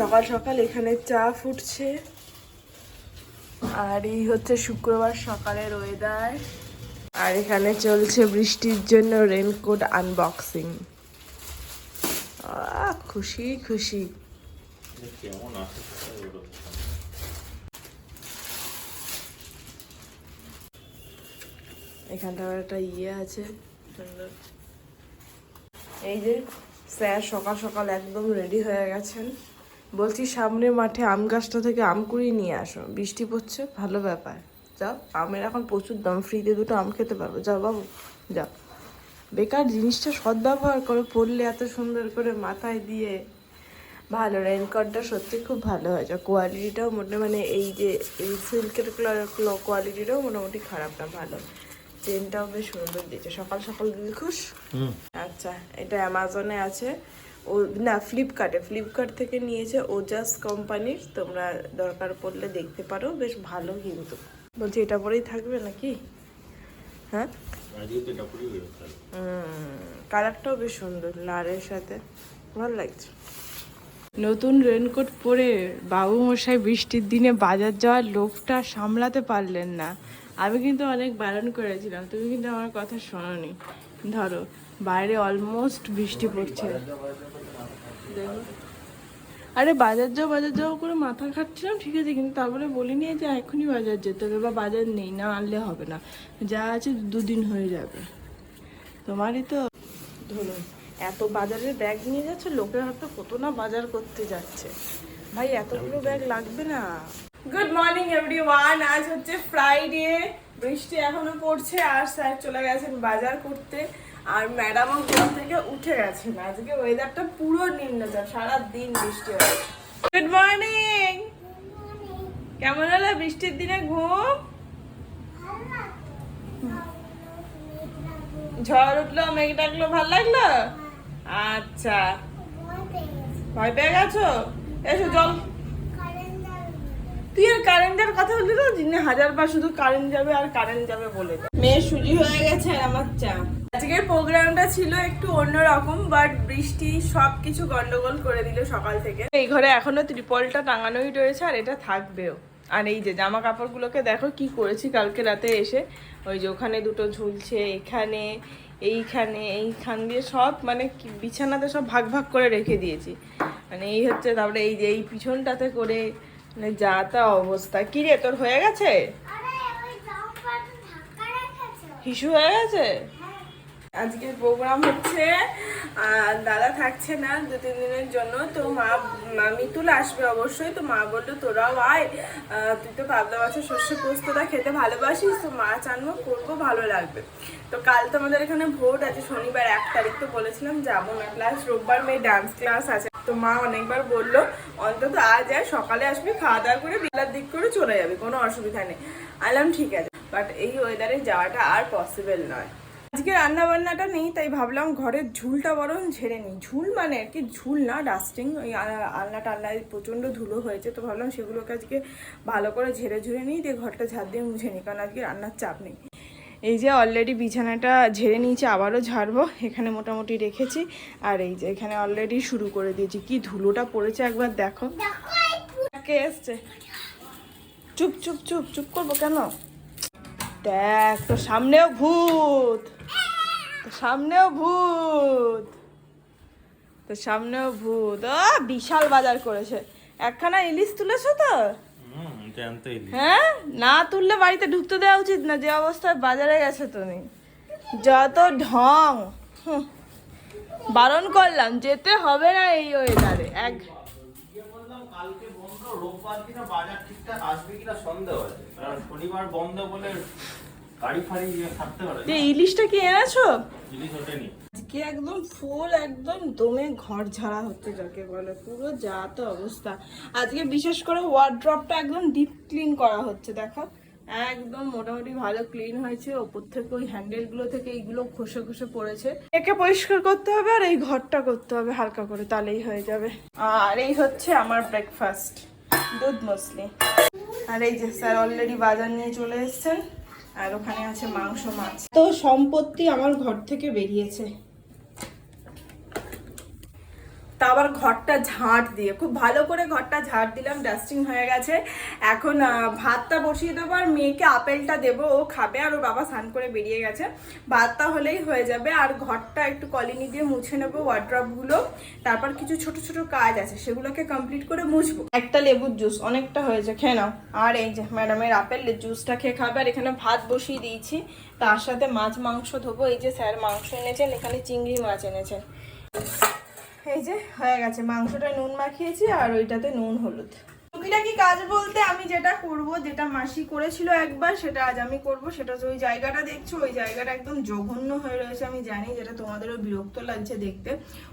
সকাল সকাল এখানে চা ফুটছে। আর এই হচ্ছে শুক্রবার সকালের ওয়েদার আর এখানে চলছে বৃষ্টির জন্য রেনকোট আনবক্সিং খুশি খুশি। এখানটা একটা ইয়ে আছে। এই যে স্যার সকাল সকাল একদম রেডি হয়ে গেছেন। বলছি সামনের মাঠে আম গাছটা থেকে আম কুড়িয়ে নিয়ে আসো। বৃষ্টি পড়ছে ভালো ব্যাপার। যাও আমের এখন প্রচুর দাম ফ্রিতে দুটো আম খেতে পারব। যাও বাবু যাও। বেকার জিনিসটা সদ্ব্যবহার করো পড়লে এত সুন্দর করে মাথায় দিয়ে। ভালো রেনকটটা সত্যি খুব ভালো হয়েছে কোয়ালিটিটাও মোটামুটি মানে এই যে এই সিল্কের কোয়ালিটিটাও মোটামুটি খারাপ না ভালো। চেনটাও বেশ সুন্দর দিয়েছে। সকাল সকাল দিদি খুশ? আচ্ছা এটা অ্যামাজনে আছে। ও, না ফ্লিপকার্টে ফ্লিপকার্ট থেকে নিয়েছে ওজাস কোম্পানির তোমরা দরকার পড়লে দেখতে পারো। বেশ ভালো কিন্তু। বলছি, এটা পরেই থাকবে নাকি? হ্যাঁ? কালারটাও বেশ সুন্দর, লালের সাথে। ভালো লাগছে। নতুন রেনকোট পরে বাবু মশাই বৃষ্টির দিনে বাজার যাওয়ার লোভটা সামলাতে পারলেন না। আমি কিন্তু অনেক বারণ করেছিলাম। তুমি কিন্তু আমার কথা শোনোনি। ধরো বাইরে অলমোস্ট বৃষ্টি পড়ছে। আরে বাজার যাও বাজার যাও করে মাথা খাচ্ছিলাম ঠিক আছে, কিন্তু তারপরে বলিনি যে এখনই বাজার যেতে হবে, বা বাজার নেই, না আনলে হবে না। যা আছে দুদিন হয়ে যাবে। তোমারই তো ধরুন, এত বাজারে ব্যাগ নিয়ে যাচ্ছে, লোকের হাতে কত না বাজার করতে যাচ্ছে। ভাই, এতগুলো ব্যাগ লাগবে না। গুড মর্নিং এভরি ওয়ান আজ হচ্ছে ফ্রাইডে বৃষ্টি এখনও পড়ছে, আর স্যার চলে গেছেন বাজার করতে। আর ম্যাডামও ঘুম থেকে উঠে গেছেন আজকে ওয়েদারটা পুরো নিম্নচাপ সারা দিন বৃষ্টি হয় গুড মর্নিং কেমন হলো বৃষ্টির দিনে ঘুম? ঝড় উঠল, মেঘ ডাকলো, ভালো লাগল? আচ্ছা। ভয় পেয়ে গেছো? এসো, জল। তুই আর কারেন্টের কথা বললি তো, দিনে হাজার বার শুধু কারেন্ট যাবে আর কারেন্ট যাবে বলে মেয়ে সুজি হয়ে গেছে আর আমার চা। আজকের প্রোগ্রামটা ছিল একটু অন্যরকম বাট বৃষ্টি সবকিছু গন্ডগোল করে দিল সকাল থেকে। এই ঘরে এখনও ত্রিপলটা টাঙানোই রয়েছে আর এটা থাকবেও। আর এই যে জামা কাপড়গুলোকে দেখো কি করেছি কালকে রাতে এসে। ওই যে ওখানে দুটো ঝুলছে এখানে এইখানে এইখান দিয়ে সব মানে বিছানাতে সব ভাগ ভাগ করে রেখে দিয়েছি। মানে এই হচ্ছে তারপরে এই যে এই পিছনটাতে করে মানে যা তা অবস্থা। কি রে তোর হয়ে গেছে? হিসু হয়ে গেছে? আজকে প্রোগ্রাম হচ্ছে আর দাদা থাকছে না দু, তিন দিনের জন্য, তো মা মিতুল আসবে অবশ্যই। তো মা বলল, তোরাও আয়। তুই তো পাবদা মাছের শস্য পোস্তটা খেতে ভালোবাসিস, তো মাছ আনব, করব, ভালো লাগবে। তো কাল তো আমাদের এখানে ভোট আছে শনিবার এক তারিখ, তো বলেছিলাম যাব না ক্লাস রোববার মেয়ে ডান্স ক্লাস আছে। তো মা অনেকবার বলল, অন্তত আজ আয়, সকালে আসবি, খাওয়া দাওয়া করে বেলার দিক করে চলে যাবে, কোনো অসুবিধা নেই। আলাম ঠিক আছে। বাট এই ওয়েদারে যাওয়াটা আর পসিবল নয়। আজকে রান্না বান্নাটা নেই তাই ভাবলাম ঘরের ঝুলটা বরং ঝেড়ে নিই। ঝুল মানে আর কি ঝুল না ডাস্টিং ওই আলনা টালনায় প্রচণ্ড ধুলো হয়েছে তো ভাবলাম সেগুলোকে আজকে ভালো করে ঝেড়ে ঝুড়ে নিই দিয়ে ঘরটা ঝাড় দিয়ে মুছে নিই কারণ আজকে রান্নার চাপ নেই। এই যে অলরেডি বিছানাটা ঝেড়ে নিয়েছি আবারও ঝাড়বো এখানে মোটামুটি রেখেছি আর এই যে এখানে অলরেডি শুরু করে দিয়েছি। কি ধুলোটা পড়েছে একবার দেখো। কে এসছে? চুপ চুপ চুপ চুপ করব কেন? দেখ তোর সামনেও ভূত। তো সামনেও ভূত। তো সামনেও ভূত। ও বিশাল বাজার করেছে। একখানা ইলিশ তুলেছো তো? হ্যাঁ? না তুললে বাড়িতে ঢুকতে দেওয়া উচিত না যে অবস্থায় বাজারে গেছে তুমি। যত ঢং। বারণ করলাম যেতে হবে না এই ওয়েদারে এক বললাম কালকে বন্ধ রোববার দিনে বাজার ঠিকঠাক আসবে কিনা সন্দেহ আছে। কারণ শনিবার বন্ধ বলে গাড়ি ফাড়ি থাকতে পারে ইলিশটা কি এনেছো? ওঠেনি। আজকে একদম ফুল একদম দমে ঘর ঝাড়া হচ্ছে যাকে বলে। পুরো যা তো অবস্থা। আজকে বিশেষ করে ওয়ার্ড্রপটা একদম ডিপ ক্লিন করা হচ্ছে দেখো। একদম মোটামুটি ভালো ক্লিন হয়েছে। ওপর থেকে ওই হ্যান্ডেলগুলো থেকে এইগুলো খসে খসে পড়েছে। একে পরিষ্কার করতে হবে আর এই ঘরটা করতে হবে হালকা করে তাহলেই হয়ে যাবে। আর এই হচ্ছে আমার ব্রেকফাস্ট দুধ মসলি আর এই যে স্যার অলরেডি বাজার নিয়ে চলে এসছেন আর ওখানে আছে মাংস মাছ। তো সম্পত্তি আমার ঘর থেকে বেরিয়েছে। তা আবার ঘরটা ঝাঁট দিয়ে। খুব ভালো করে ঘরটা ঝাঁট দিলাম ডাস্টিং হয়ে গেছে। এখন ভাতটা বসিয়ে দেবো আর মেয়েকে আপেলটা দেবো, ও খাবে আর ওর বাবা স্নান করে বেরিয়ে গেছে। ভাতটা হলেই হয়ে যাবে আর ঘরটা একটু কলিনি দিয়ে মুছে নেব ওয়ার্ড্রপগুলো তারপর কিছু ছোট ছোট কাজ আছে, সেগুলোকে কমপ্লিট করে মুছবো। একটা লেবুর জুস অনেকটা হয়েছে, খেয়ে নাও। আর এই যে ম্যাডামের আপেল জুসটা খেয়ে খাবে আর এখানে ভাত বসিয়ে দিয়েছি। তার সাথে মাছ মাংস ধোবো, এই যে স্যার মাংস এনেছেন, এখানে চিংড়ি মাছ এনেছেন। এই যে, হয়ে গেছে। মাংসটা নুন মাখিয়েছি আর ওইটাতে নুন হলুদ। টুকিটাকি কাজ বলতে আমি যেটা করব, যেটা মাসি করেছিল একবার, সেটা আজ আমি করব। সেটা ওই জায়গাটা দেখছ? ওই জায়গাটা একদম জঘন্য হয়ে রয়েছে। আমি জানি যেটা তোমাদেরও বিরক্ত লাগছে দেখতে।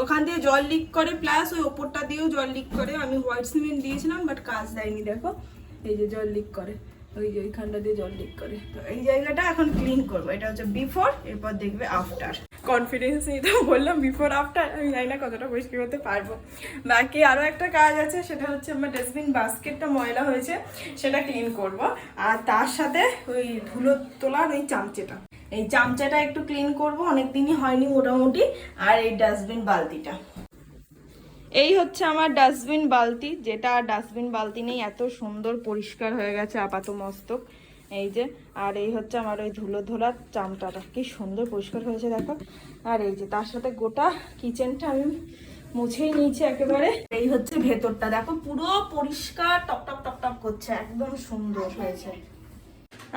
ওখান দিয়ে জল লিক করে প্লাস ওই ওপরটা দিয়েও জল লিক করে। আমি হোয়াইট সিমেন্ট দিয়েছিলাম বাট কাজ দেয়নি, দেখো। এই যে জল লিক করে। ওই ওইখানটা দিয়ে জল লিক করে। তো এই জায়গাটা এখন ক্লিন করব। এটা হচ্ছে বিফোর এরপর দেখবে আফটার কনফিডেন্স নিয়ে তো বললাম বিফোর আফটার আমি জানি না কতটা পরিষ্কার করতে পারব। বাকি আরও একটা কাজ আছে, সেটা হচ্ছে আমার ডাস্টবিন বাস্কেটটা ময়লা হয়েছে, সেটা ক্লিন করব। আর তার সাথে ওই ধুলো তোলার ওই চামচেটা। এই চামচাটা একটু ক্লিন করব, অনেক দিনই হয়নি মোটামুটি। আর এই ডাস্টবিন বালতিটা। এই হচ্ছে আমার ডাস্টবিন বালতি, যেটা ডাস্টবিন বালতি নেই, এত সুন্দর পরিষ্কার হয়ে গেছে আপাত মস্তক। এই যে, আর এই হচ্ছে আমার ওই ধুলো ধোলার চামটাটা কি সুন্দর পরিষ্কার হয়েছে, দেখো। আর এই যে, তার সাথে গোটা কিচেনটা আমি মুছেই নিয়েছি একেবারে। এই হচ্ছে ভেতরটা, দেখো, পুরো পরিষ্কার টপ টপ টপ টপ করছে, একদম সুন্দর হয়েছে।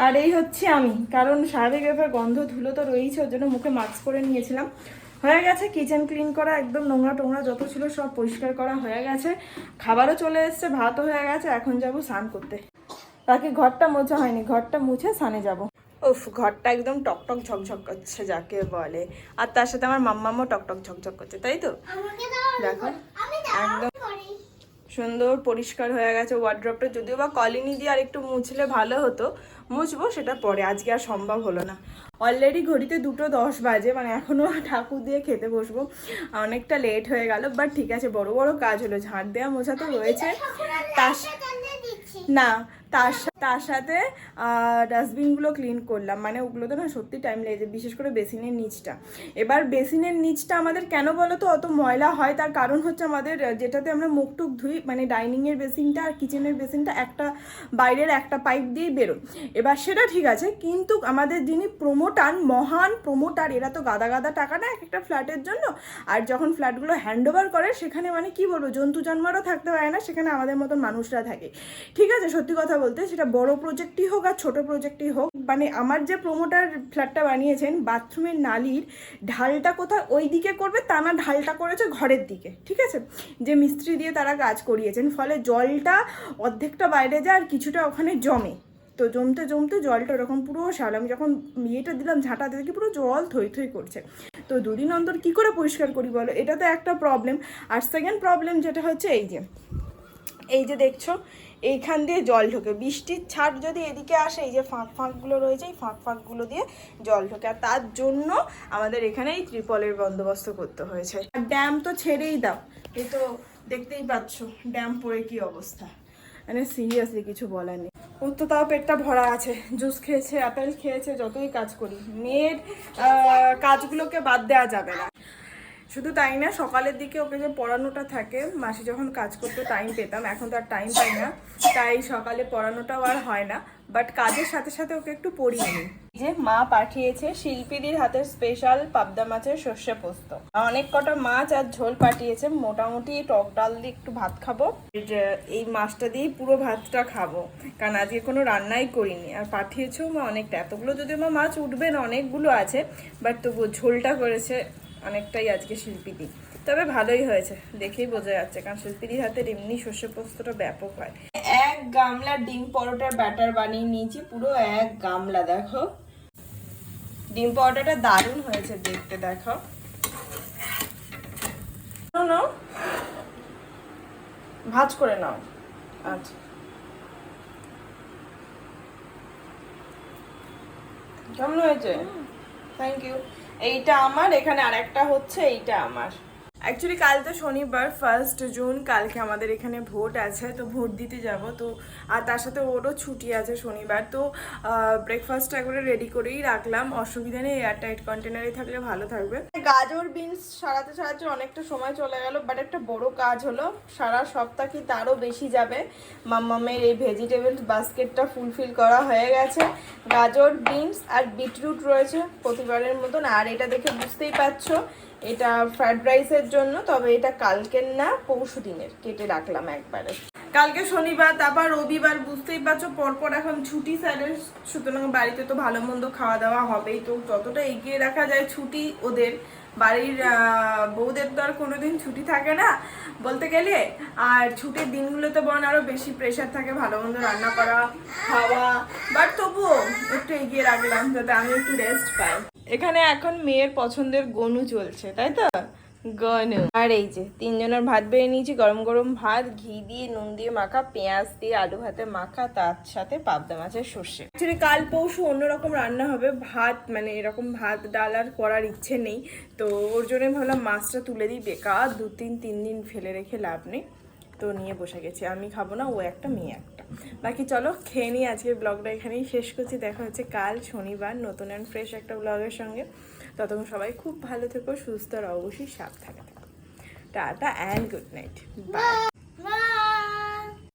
আর এই হচ্ছে আমি, কারণ স্বাভাবিক ব্যাপার, গন্ধ ধুলো তো রয়েছে ওর জন্য মুখে মাস্ক করে নিয়েছিলাম। হয়ে গেছে কিচেন ক্লিন করা একদম নোংরা টোংরা যত ছিল সব পরিষ্কার করা হয়ে গেছে। খাবারও চলে এসছে ভাতও হয়ে গেছে এখন যাব স্নান করতে। বাকি ঘরটা মোছা হয়নি ঘরটা মুছে স্নানে যাব। উফ ঘরটা একদম টকটক ঝকঝক করছে যাকে বলে। আর তার সাথে আমার মাম্মামও টকটক ঝকঝক করছে তাই তো? দেখো একদম সুন্দর পরিষ্কার হয়ে গেছে ওয়ার্ড্রপটা যদিও বা কলিনি দিয়ে আর একটু মুছলে ভালো হতো মুছবো সেটা পরে। আজকে আর সম্ভব হলো না। অলরেডি ঘড়িতে দুটো দশ বাজে মানে এখনও ঠাকুর দিয়ে খেতে বসবো। অনেকটা লেট হয়ে গেল বাট ঠিক আছে বড় বড় কাজ হলো। ঝাঁট দেওয়া মোছা তো রয়েছে। তার দিচ্ছি। না তার তার সাথে ডাস্টবিনগুলো ক্লিন করলাম। মানে ওগুলোতে না সত্যি টাইম লেগেছে, বিশেষ করে বেসিনের নিচটা। এবার বেসিনের নিচটা আমাদের কেন বলো তো, অত ময়লা হয়? তার কারণ হচ্ছে আমাদের যেটাতে আমরা মুখ টুক ধুই মানে ডাইনিংয়ের বেসিনটা আর কিচেনের বেসিনটা একটা বাইরের একটা পাইপ দিয়েই বেরোয়। এবার সেটা ঠিক আছে, কিন্তু আমাদের যিনি প্রমোটার মহান প্রমোটার এরা তো গাদা গাদা টাকা না এক একটা ফ্ল্যাটের জন্য। আর যখন ফ্ল্যাটগুলো হ্যান্ড ওভার করে, সেখানে মানে কি বলব, জন্তু জানোয়ারও থাকতে পারে না, সেখানে আমাদের মতন মানুষরা থাকে। ঠিক আছে, সত্যি কথা বলতে সেটা বড় প্রজেক্টই হোক আর ছোট প্রজেক্টই হোক মানে আমার যে প্রোমোটার ফ্ল্যাটটা বানিয়েছেন বাথরুমের নালির ঢালটা কোথায় ওই দিকে করবে, তা না ঢালটা করেছে ঘরের দিকে, ঠিক আছে? যে মিস্ত্রি দিয়ে তারা কাজ করিয়েছেন, ফলে জলটা অর্ধেকটা বাইরে যায় আর কিছুটা ওখানে জমে। তো জমতে জমতে জলটা ওরকম পুরো সাল আমি যখন ইয়েটা দিলাম ঝাঁটা দেখি পুরো জল থই থই করছে। তো দুদিন অন্তর কী করে পরিষ্কার করি বলো? এটা তো একটা প্রবলেম আর সেকেন্ড প্রবলেম যেটা হচ্ছে এই যে এই যে দেখছ এইখান দিয়ে জল ঢোকে। বৃষ্টির ছাট যদি এদিকে আসে, এই যে ফাঁক ফাঁকগুলো রয়েছে, এই ফাঁক ফাঁকগুলো দিয়ে জল ঢোকে। আর তার জন্য আমাদের এখানে এই ত্রিপলের বন্দোবস্ত করতে হয়েছে। আর ড্যাম তো ছেড়েই দাও। এই তো দেখতেই পাচ্ছ ড্যাম পড়ে কি অবস্থা। মানে সিরিয়াসলি কিছু বলার নেই। ওর তো তাও পেটটা ভরা আছে। জুস খেয়েছে অ্যাপেল খেয়েছে, যতই কাজ করি। মেয়ের কাজগুলোকে বাদ দেওয়া যাবে না। শুধু তাই না, সকালের দিকে ওকে যে পড়ানোটা থাকে, মাসি যখন কাজ করতে টাইম পেতাম, এখন তো আর টাইম পাই না, তাই সকালে পড়ানোটাও আর হয় না বাট কাজের সাথে সাথে ওকে একটু পড়িয়ে নিই। যে মা পাঠিয়েছে শিল্পীদের হাতের স্পেশাল পাবদা মাছের সর্ষে পোস্ত। অনেক কটা মাছ আর ঝোল পাঠিয়েছে, মোটামুটি টক ডাল দিয়ে একটু ভাত খাব। এই মাছটা দিয়েই পুরো ভাতটা খাব, কারণ আজকে কোনো রান্নাই করিনি। আর পাঠিয়েছেও মা অনেকটা, এতগুলো যদিও মা মাছ উঠবে না, অনেকগুলো আছে বাট তবু ঝোলটা করেছে অনেকটাই আজকে শিল্পীদি। তবে ভালোই হয়েছে দেখেই বোঝা যাচ্ছে কারণ শিল্পীদির হাতের এমনি শস্য পোস্তটা ব্যাপক হয়। এক গামলা ডিম পরোটার ব্যাটার বানিয়ে নিয়েছি পুরো এক গামলা দেখো। ডিম পরোটাটা দারুণ হয়েছে দেখতে দেখো। নাও ভাজ করে নাও আচ্ছা কেমন হয়েছে? থ্যাংক ইউ এইটা আমার এখানে আরেকটা হচ্ছে এইটা আমার। অ্যাকচুয়ালি কাল তো শনিবার ফার্স্ট জুন, কালকে আমাদের এখানে ভোট আছে, তো ভোট দিতে যাব। তো, আর তার সাথে ওরও ছুটি আছে শনিবার, তো ব্রেকফাস্টটা করে রেডি করেই রাখলাম। অসুবিধা নেই এয়ার টাইট কন্টেনারে থাকলে ভালো থাকবে। গাজর বিনস সারাতে সারাতে অনেকটা সময় চলে গেল বাট একটা বড় কাজ হলো, সারা সপ্তাহ কি তারও বেশি যাবে। মাম্মামের এই ভেজিটেবলস বাস্কেটটা ফুলফিল করা হয়ে গেছে। গাজর বিনস আর বিটরুট রয়েছে প্রতিবারের মতন, আর এটা দেখে বুঝতেই পারছ। এটা ফ্রাইড রাইসের জন্য, তবে এটা কালকের না, পরশু দিনের, কেটে রাখলাম একবারে। কালকে শনিবার, তারপর রবিবার, বুঝতেই পারছ, পরপর এখন ছুটি স্যারের, সুতরাং বাড়িতে তো ভালো মন্দ খাওয়া দাওয়া হবেই, তো যতটা এগিয়ে রাখা যায় ছুটি ওদের। বাড়ির বউদের তো আর কোনোদিন ছুটি থাকে না, বলতে গেলে। আর ছুটির দিনগুলোতে বরং আরও বেশি প্রেশার থাকে, ভালো মন্দ রান্না করা, খাওয়া। বাট তবুও একটু এগিয়ে রাখলাম, যাতে আমি একটু রেস্ট পাই। এখানে এখন মেয়ের পছন্দের গনু চলছে, তাই তো? গনু। আর এই যে, তিনজনের ভাত বেড়ে নিয়েছি, গরম গরম ভাত, ঘি দিয়ে, নুন দিয়ে মাখা, পেঁয়াজ দিয়ে আলু ভাতে মাখা, তার সাথে পাবদা মাছের সর্ষে। অ্যাকচুয়ালি কাল পরশু অন্যরকম রান্না হবে, ভাত মানে এরকম ভাত, ডাল আর করার ইচ্ছে নেই, তো ওর জন্য ভাবলাম মাছটা তুলে দিই, বেকার দু তিন তিন দিন ফেলে রেখে লাভ নেই। তো নিয়ে বসে গেছি। আমি খাব না, ও একটা, মেয়ে একটা। বাকি চলো, খেয়ে নিই আজকের ব্লগটা এখানেই শেষ করছি। দেখা হচ্ছে কাল শনিবার, নতুন অ্যান্ড ফ্রেশ একটা ব্লগের সঙ্গে। ততক্ষণ সবাই খুব ভালো থেকো, সুস্থ আর অবশ্যই সাবধানে থেকো। Tata and good night bye